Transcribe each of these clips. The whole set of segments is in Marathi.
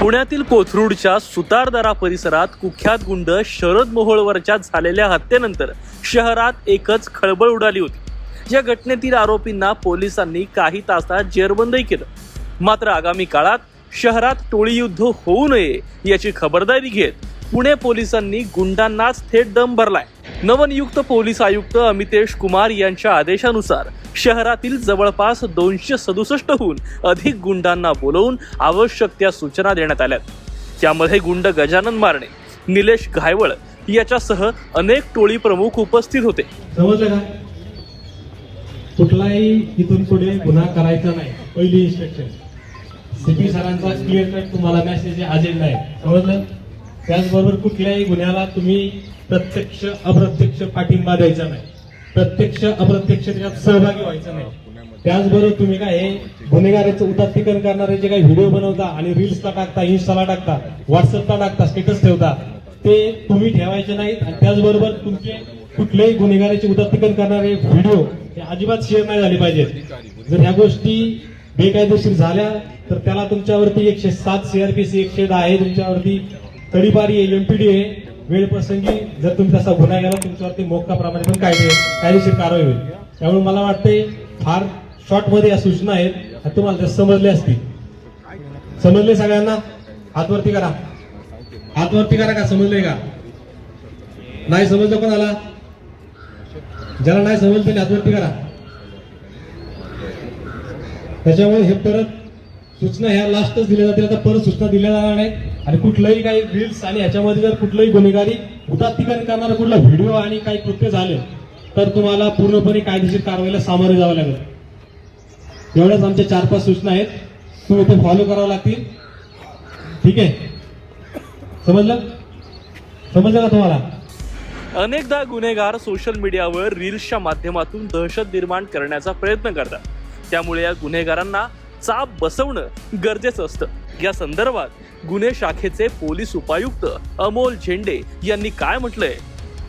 पुण्यातील कोथरूडच्या सुतारदरा परिसरात कुख्यात गुंड शरद मोहोळवरच्या झालेल्या हत्येनंतर शहरात एकच खळबळ उडाली होती. या घटनेतील आरोपींना पोलिसांनी काही तासात जेरबंदही केलं. मात्र आगामी काळात शहरात टोळी युद्ध होऊ नये याची खबरदारी घेत पुणे पोलिसांनी गुंडांनाच थेट दम भरलाय. नवनियुक्त पोलीस आयुक्त अमितेश कुमार यांच्या आदेशानुसार शहरातील जवळपास दोनशे सदुसष्टहून अधिक गुंडांना बोलवून आवश्यक त्या सूचना देण्यात आल्या त्यामध्ये गुंड गजानन मारणे निलेश घायवळ याच्यासह अनेक टोळी प्रमुख उपस्थित होते. समजलं का? कुठलाही इथून पुढे गुन्हा करायचा नाही पहिली इन्स्ट्रक्शन सीपी सरांचा क्लिअर कट तुम्हाला मेसेज अजेंडा आहे. समजलं? त्याचबरोबर कुठल्याही गुन्ह्याला तुम्ही प्रत्यक्ष अप्रत्यक्ष पाठिंबा द्यायचा नाही. प्रत्यक्ष अप्रत्यक्ष त्याच्यात सहभागी व्हायचं नाही. त्याचबरोबर तुम्ही काय हे गुन्हेगाराचं उदात्तीकरण करणारे जे काही व्हिडिओ बनवता आणि रील्सला टाकता इन्स्टाला टाकता व्हॉट्सअपला टाकता स्टेटस ठेवता ते तुम्ही ठेवायचे नाहीत. आणि त्याचबरोबर तुमचे कुठल्याही गुन्हेगाराचे उदात्तीकरण करणारे व्हिडिओ हे अजिबात शेअर नाही झाले पाहिजेत. जर ह्या गोष्टी बेकायदेशीर झाल्या तर त्याला तुमच्यावरती एकशे सात सीआरपीसी एकशे दहा आहे तुमच्यावरती तडीपारी आहे एमपीडी आहे. वेळ प्रसंगी जर तुम्ही तसा गुन्हा गेला तुमच्यावरती मोक्काप्रमाणे पण कायदे कायदेशीर कारवाई होईल. त्यामुळे मला वाटते फार शॉर्टमध्ये या सूचना आहेत तुम्हाला त्या समजले असतील. समजले सगळ्यांना? हातवरती करा. हातवरती करा का? समजले का? नाही समजलं कोणाला? ज्याला नाही समजलं त्याने हातवरती करा. त्याच्यामुळे हे परत सूचना ह्या लास्टच दिल्या जातील. आता परत सूचना दिल्या जाणार नाहीत. आणि कुठलंही काही रील्स आणि याच्यामध्ये जर कुठलंही गुन्हेगारी उदात्तीकरण करणारा कुठला व्हिडिओ आणि काही कृत्य झाले तर तुम्हाला पूर्णपणे कायदेशीर कारवाईला सामोरे जावं लागेल. एवढ्याच आमच्या चार पाच सूचना आहेत. तुम्ही ते फॉलो करावं लागतील. ठीक आहे? समजलं? समजलं का तुम्हाला? अनेकदा गुन्हेगार सोशल मीडियावर रील्सच्या माध्यमातून दहशत निर्माण करण्याचा प्रयत्न करतात. त्यामुळे या गुन्हेगारांना चाप बसवणं गरजेचं असतं. या संदर्भात गुन्हे शाखेचे पोलीस उपायुक्त अमोल झेंडे यांनी काय म्हटलंय?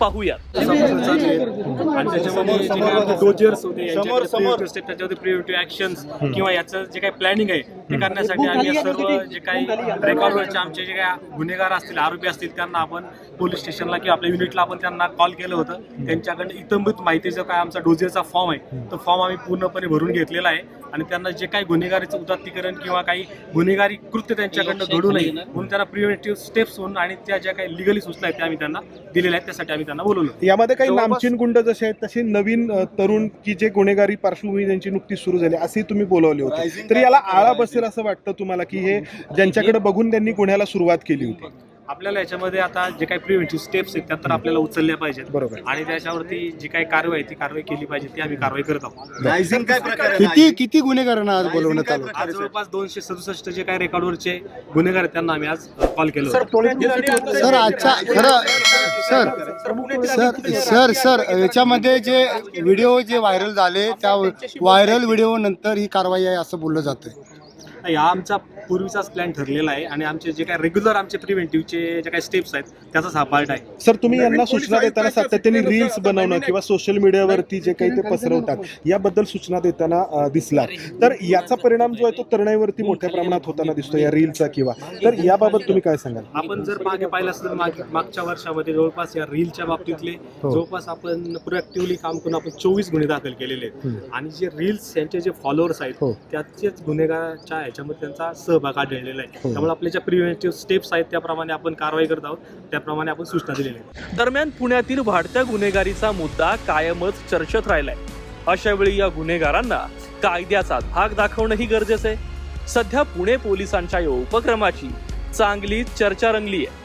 पाहूयात. आणि त्याच्यामध्ये जे डोजर्स होते प्रिव्हेंटिव्ह ऍक्शन्स किंवा याचं जे काही प्लॅनिंग आहे ते करण्यासाठी आम्ही या सर्व जे काही रेकॉर्डवरचे आमचे जे काही गुन्हेगार असतील आरोपी असतील त्यांना आपण पोलीस स्टेशनला किंवा आपल्या युनिटला आपण त्यांना कॉल केलं होतं. त्यांच्याकडे इतंबित माहितीचा काय आमचा डोजरचा फॉर्म आहे तो फॉर्म आम्ही पूर्णपणे भरून घेतलेला आहे. आणि त्यांना जे काही गुन्हेगारीचं उदात्तीकरण किंवा काही गुन्हेगारी कृत्य त्यांच्याकडनं घडू नये म्हणून त्यांना प्रिव्हेंटिव्ह स्टेप्स होऊन आणि त्या ज्या काही लिगली सूचना आहेत त्या आम्ही त्यांना दिलेल्या आहेत त्यासाठी आम्ही त्यांना बोलवलं यामध्ये काही नामचीन गुंड जसे आहेत तसे नवीन तरुण की जे गुन्हेगारी पार्श्वभूमी त्यांची नुकतीच सुरू झाली असे तुम्ही बोलवले होते. तर याला आळा बसेल असं वाटतं तुम्हाला की हे ज्यांच्याकडे बघून त्यांनी गुन्ह्याला सुरुवात केली होती? आपल्याला याच्यामध्ये आता जे काही प्रिव्हेंटिव्ह स्टेप्स आहेत त्या तर आपल्याला उचलल्या पाहिजेत. बरोबर. आणि त्याच्यावरती जी काही कारवाई आहे ती कारवाई केली पाहिजे ती आम्ही कारवाई करत आहोत. किती किती गुन्हेगारांना आज बोलवण्यात आलं? आज जवळपास दोनशे सदुसष्ट जे काही रेकॉर्डवरचे गुन्हेगार आहेत त्यांना आम्ही आज कॉल केलं सर आजच्या खरं सर सर सर सर याच्यामध्ये जे व्हिडिओ जे व्हायरल झाले त्या व्हायरल व्हिडिओ नंतर ही कारवाई आहे असं बोललं जातंय. नाही, हा आमचा पूर्वीचाच प्लॅन ठरलेला आहे आणि आमचे जे काही रेग्युलर आमचे प्रिव्हेंटिव्हचे जे काही स्टेप्स आहेत त्याचाच हा पार्ट आहे. सर तुम्ही यांना सूचना देताना सातत्याने रील्स बनवणं किंवा सोशल मीडियावरती जे काही ते पसरवतात याबद्दल सूचना देताना दिसला. तर याचा परिणाम जो आहे तो तरुणाईवरती मोठ्या प्रमाणात होताना दिसतो या रीलचा किंवा. तर याबाबत तुम्ही काय सांगाल? आपण जर मागे पाहिलं असतं तर मागे मागच्या वर्षामध्ये जवळपास या रीलच्या बाबतीतले जवळपास आपण प्रोएक्टिव्हली काम करून आपण चोवीस गुन्हे दाखल केलेले आहेत. आणि जे रील्स यांचे जे फॉलोअर्स आहेत हो. त्याचेच गुन्हेगाराच्या ह्याच्यामध्ये त्यांचा सहभाग आढळलेला आहे. त्यामुळे आपल्या ज्या प्रिव्हेंटिव्ह स्टेप्स आहेत त्याप्रमाणे आपण कारवाई करत आहोत. त्याप्रमाणे आपण सूचना दिलेल्या आहेत. दरम्यान पुण्यातील वाढत्या गुन्हेगारीचा मुद्दा कायमच चर्चेत राहिलाय. अशा वेळी या गुन्हेगारांना कायद्याचा धाक दाखवणंही गरजेचं आहे. सध्या पुणे पोलिसांच्या या उपक्रमाची चांगली चर्चा रंगली आहे